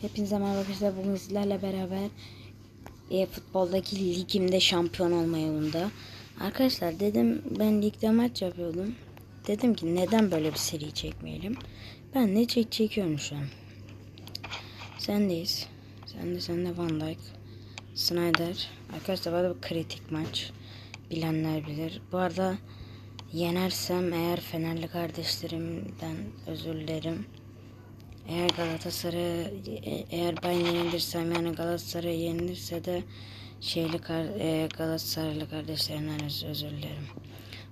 Hepinize merhaba arkadaşlar. Bugün sizlerle beraber e, futboldaki ligimde şampiyon olma yolunda. Arkadaşlar dedim ben ligde maç yapıyordum. Dedim ki neden böyle bir seri çekmeyelim. Ben de çek çekiyorum şu an. Sendeyiz. Sen de sen de Van Dijk. Snyder. Arkadaşlar bu arada bu kritik maç. Bilenler bilir. Bu arada yenersem eğer Fenerli kardeşlerimden özür dilerim. Eğer Galatasaray e- eğer ben yenilirsem yani Galatasaray yenilirse de şeyli e, Galatasaraylı kardeşlerimden öz- özür dilerim.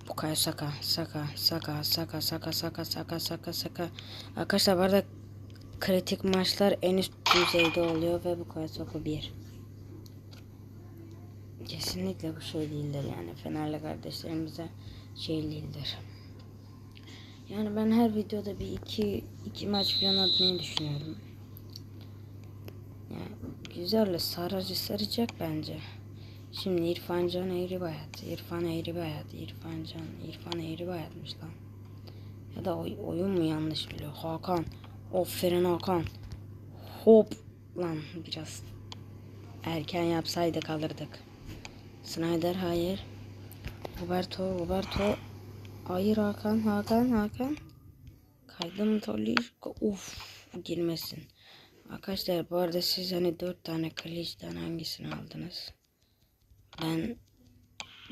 Bukayo Saka, Saka, Saka, Saka, Saka, Saka, Saka, Saka, Saka. Arkadaşlar bu arada kritik maçlar en üst düzeyde oluyor ve Bukayo Saka 1. Kesinlikle bu şey değildir yani Fenerli kardeşlerimize şey değildir. Yani ben her videoda bir iki, iki maç falan atmayı düşünüyorum. Yani güzel sarıcı saracak bence. Şimdi İrfan Can Eğri Bayat. İrfan Eğri Bayat. İrfan Can. İrfan Eğri Bayat'mış lan. Ya da oy, oyun mu yanlış biliyor. Hakan. Aferin Hakan. Hop. Lan biraz erken yapsaydı kalırdık. Snyder hayır. Roberto. Roberto. Hayır Hakan, Hakan, Hakan. Kaydım Toliş. Uf, girmesin. Arkadaşlar bu arada siz hani dört tane kaleciden hangisini aldınız? Ben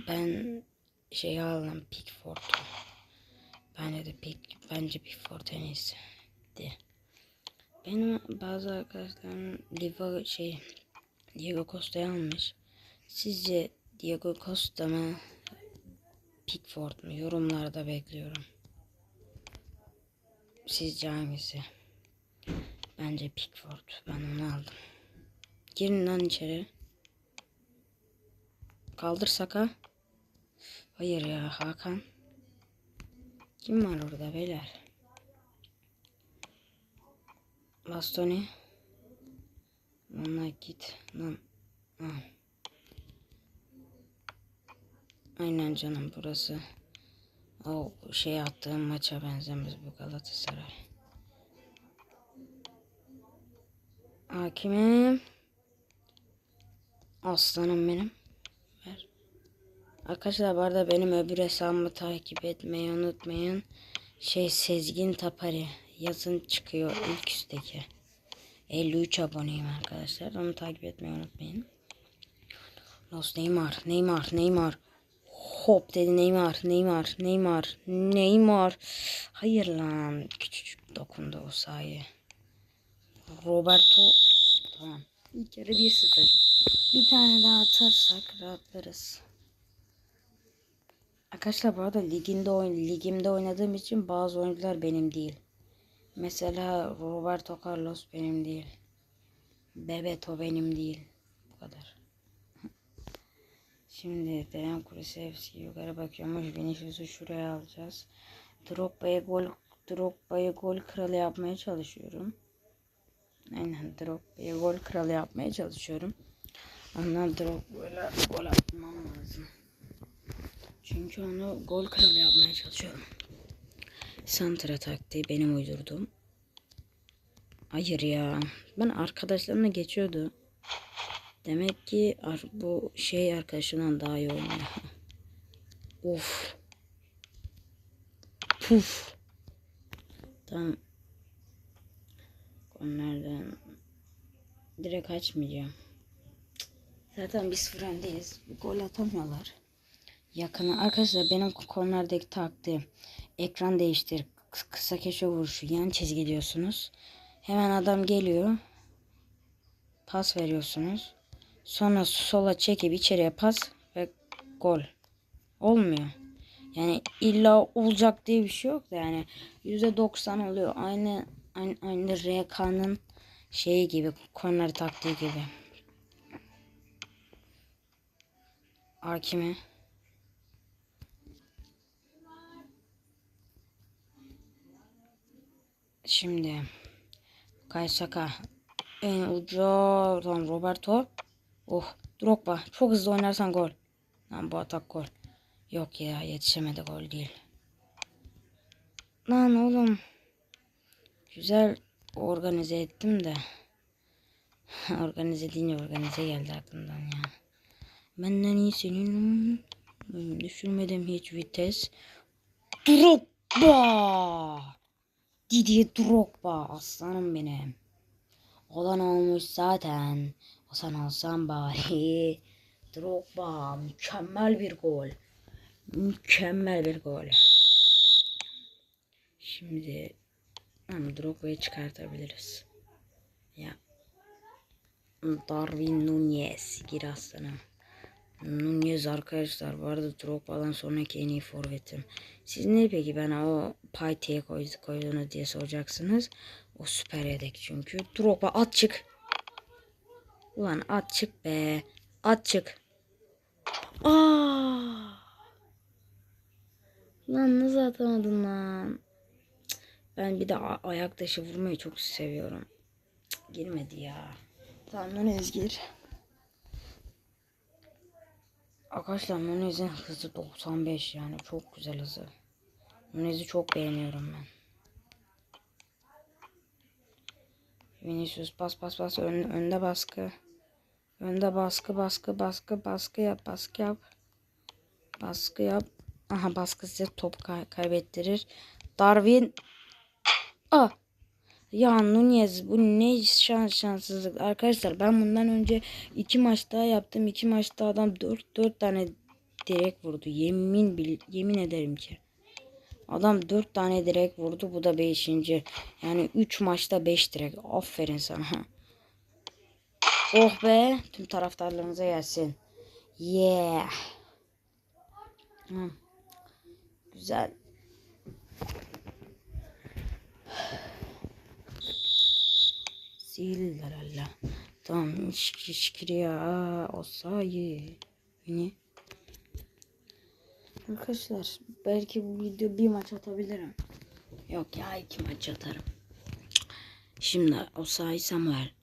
ben şey aldım Pickford'u. Bence de Pick, bence Pickford en iyisi. De. Benim bazı arkadaşlarım Diego şey Diego Costa'yı almış. Sizce Diego Costa mı Pickford mu? Yorumlarda bekliyorum. Sizce hangisi? Bence Pickford. Ben onu aldım. Girin lan içeri. Kaldır Saka. Hayır ya Hakan. Kim var orada beyler? Bastoni. Lan git. Lan. Lan. Aynen canım burası. O şey attığım maça benzemez bu Galatasaray. Hakimim. Aslanım benim. Ver. Arkadaşlar bu arada benim öbür hesabımı takip etmeyi unutmayın. Şey Sezgin Tapari yazın çıkıyor ilk üstteki. 53 aboneyim arkadaşlar. Onu takip etmeyi unutmayın. Los Neymar, Neymar, Neymar. Hop dedi Neymar, Neymar, Neymar, Neymar. Hayır lan. Küçücük dokundu o sayı. Roberto. Tamam. İlk yarı 1-0. Bir tane daha atarsak rahatlarız. Arkadaşlar bu arada liginde oyn ligimde oynadığım için bazı oyuncular benim değil. Mesela Roberto Carlos benim değil. Bebeto benim değil. Bu kadar. Şimdi Dejan Kulusevski yukarı bakıyormuş. Vinicius'u şuraya alacağız. Drogba'ya gol Drogba'ya gol kralı yapmaya çalışıyorum. Aynen Drogba'ya gol kralı yapmaya çalışıyorum. Ondan Drogba'yla gol atmam lazım. Çünkü onu gol kralı yapmaya çalışıyorum. Santra taktiği benim uydurduğum. Hayır ya. Ben arkadaşlarımla geçiyordu. Demek ki bu şey arkadaşından daha iyi oynuyor. of. Puf. Tamam. Onlardan direkt açmayacağım. Zaten biz frendeyiz. Gol atamıyorlar. Yakına arkadaşlar benim konulardaki taktiğim ekran değiştir kısa köşe vuruşu yan çizgi diyorsunuz. Hemen adam geliyor. Pas veriyorsunuz. Sonra sola çekip içeriye pas ve gol. Olmuyor. Yani illa olacak diye bir şey yok da yani %90 oluyor. Aynı aynı, aynı RK'nın şeyi gibi korner taktiği gibi. Hakimi. Şimdi Kaysaka en ucu lan Roberto. Oh Drogba çok hızlı oynarsan gol. Lan bu atak gol. Yok ya yetişemedi gol değil. Lan oğlum. Güzel organize ettim de. organize deyince organize geldi aklımdan ya. Benden iyi senin Hmm, düşürmedim hiç vites. Drogba! Didier Drogba aslanım benim. Olan olmuş zaten. O sen olsan bari. Drogba mükemmel bir gol. Mükemmel bir gol. Şimdi ama Drogba'yı çıkartabiliriz. Ya. Darwin Nunez gir aslanım. Nunez arkadaşlar bu arada Drogba'dan sonraki en iyi forvetim. Siz ne peki ben o Payte'ye koy, koyduğunu diye soracaksınız. O süper yedek çünkü. Drogba at çık. Ulan at çık be. At çık. Aa! Lan nasıl atamadın lan? Ben bir de ayak dışı vurmayı çok seviyorum. Cık, Girmedi ya. Tamam Nunez gir. Arkadaşlar Nunez'in hızı 95 yani çok güzel hızı. Nunez'i çok beğeniyorum ben. Vinicius bas bas bas ön, önde baskı. Önde baskı baskı baskı baskı yap baskı yap. Baskı yap. Aha baskı size top kay- kaybettirir. Darwin. Ah. Ya Nunez bu ne şans şanssızlık. Arkadaşlar ben bundan önce iki maç daha yaptım. İki maçta adam 4 4 tane direkt vurdu. Yemin bil, yemin ederim ki. Adam 4 tane direkt vurdu. Bu da 5. Yani 3 maçta 5 direkt. Aferin sana. Oh be. Tüm taraftarlarınıza gelsin. Yeah. Hı. Güzel. Zillalala. Tamam. Şükür şükür ya. O sayı. Beni. Arkadaşlar belki bu video bir maç atabilirim. Yok ya iki maç atarım. Şimdi o sayı Samuel.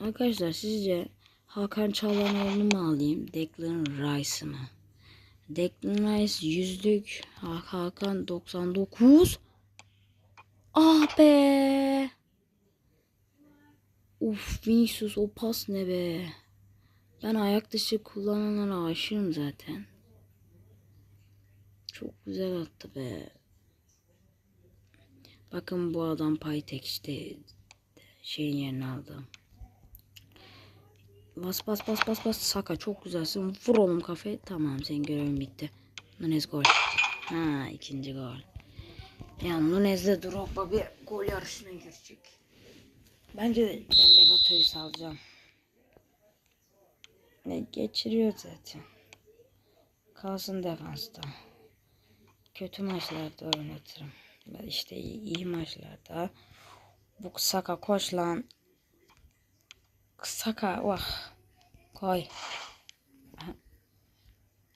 Arkadaşlar sizce Hakan Çalhanoğlu'nu mu alayım? Declan Rice'ı mı? Declan Rice yüzlük. Ha- Hakan 99. Ah be. Uf Vinicius o pas ne be. Ben ayak dışı kullananlara aşığım zaten. Çok güzel attı be. Bakın bu adam Paytek işte şeyin yerini aldı. Bas bas bas bas bas Saka çok güzelsin. Vur oğlum kafayı. Tamam senin görevin bitti. Nunez gol. Ha ikinci gol. Yani Nunez'le Drogba bir gol yarışına girecek. Bence de ben Bebato'yu salacağım. Ne geçiriyor zaten. Kalsın defansta. Kötü maçlarda oynatırım. Ben işte iyi, iyi maçlarda. Bu Saka koş lan. Saka vah. Koy. Ha.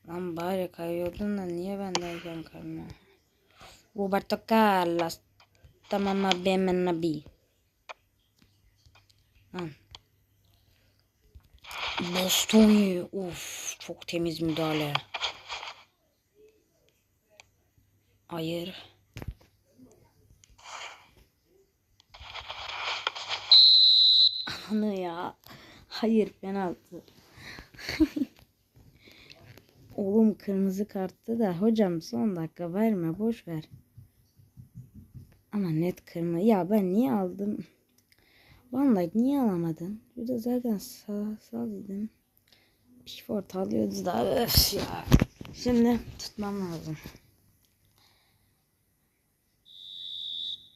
Lan bari kayıyordun da niye ben derken kayma? Roberto Carlos. Tamam abi hemen abi. Bostoni. Uf çok temiz müdahale. Hayır. Anı ya. Hayır penaltı. Oğlum kırmızı karttı da hocam son dakika verme boş ver. Ama net kırmızı. Ya ben niye aldım? Vallahi niye alamadın? Bir de zaten sağ sağ dedim. Pickford alıyordu da öf ya. Şimdi tutmam lazım.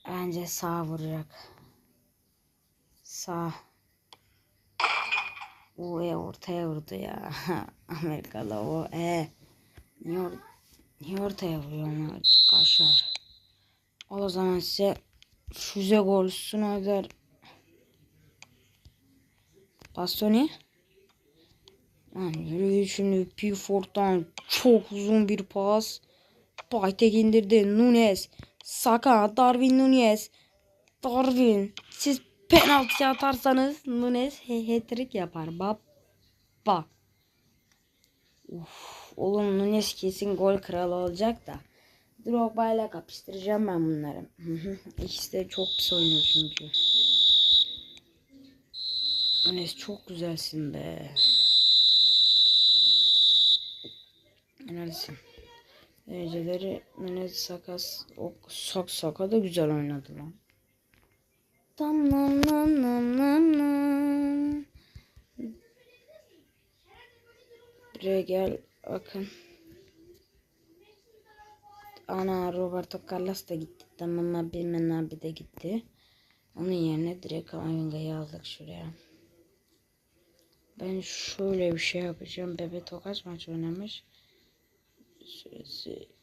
Bence sağ vuracak. Sağ. O e ortaya vurdu ya. Amerikalı o e. Niye, or niye ortaya vuruyor lan? Kaşar. O zaman size füze gol Snyder. Bastoni. Lan yürü şimdi Pickford'dan çok uzun bir pas. Paytek indirdi. Nunes. Saka. Darwin Nunes. Darwin. Siz penaltı atarsanız Nunes hat-trick yapar. Baba. Uf, oğlum Nunes kesin gol kralı olacak da. Drogba ile kapıştıracağım ben bunları. İkisi de çok pis oynuyor çünkü. Enes çok güzelsin be. Helalsin. Dereceleri Enes Sakas o Sak Saka da güzel oynadı lan. Tam nam nam nam nam nam. Buraya gel bakın. Ana Roberto Carlos da gitti. Tamam abi abi de gitti. Onun yerine direkt Ayvinga'yı aldık şuraya. Ben şöyle bir şey yapacağım. Bebeto kaç maç oynamış? Süresi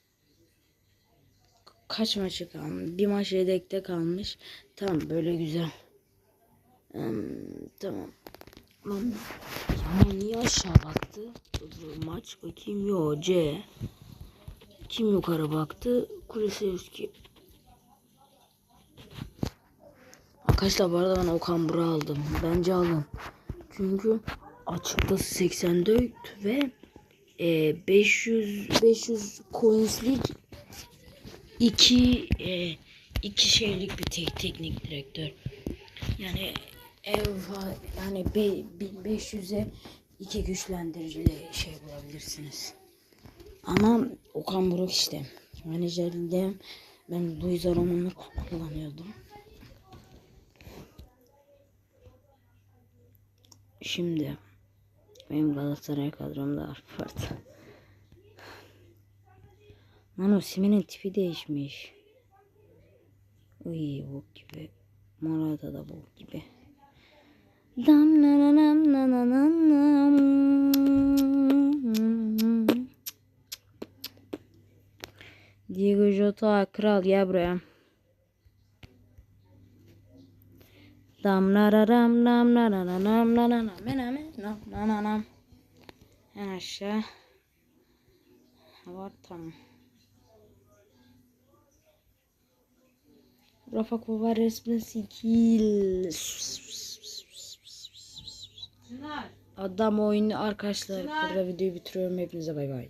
kaç maçı kalmış? Bir maç yedekte kalmış. Tamam böyle güzel. Hmm, tamam. Lan ya niye aşağı baktı? Maç bakayım. Yo C. Kim yukarı baktı? Kulisevski. Arkadaşlar bu arada ben Okan Buruk'u aldım. Bence alın. Çünkü açıkta 84 ve e, 500 500 coinslik iki e, iki şeylik bir tek teknik direktör. Yani ev yani be, 1500'e iki güçlendiricili şey bulabilirsiniz. Ama Okan Buruk işte. Menajerliğinde ben Luis Aroman'ı kullanıyordum. Şimdi benim Galatasaray kadromda var. Lan o Simen'in tipi değişmiş. Uy bok gibi. Morata da bok gibi. Dam na na na na na nam. Diego Jota kral gel buraya. Dam na ra ram nam na na na nam na na na me na me na na na nam. En aşağı. Var tamam. Rafa Kova resmen skill. Adam oyunu arkadaşlar. Burada videoyu bitiriyorum. Hepinize bay bay.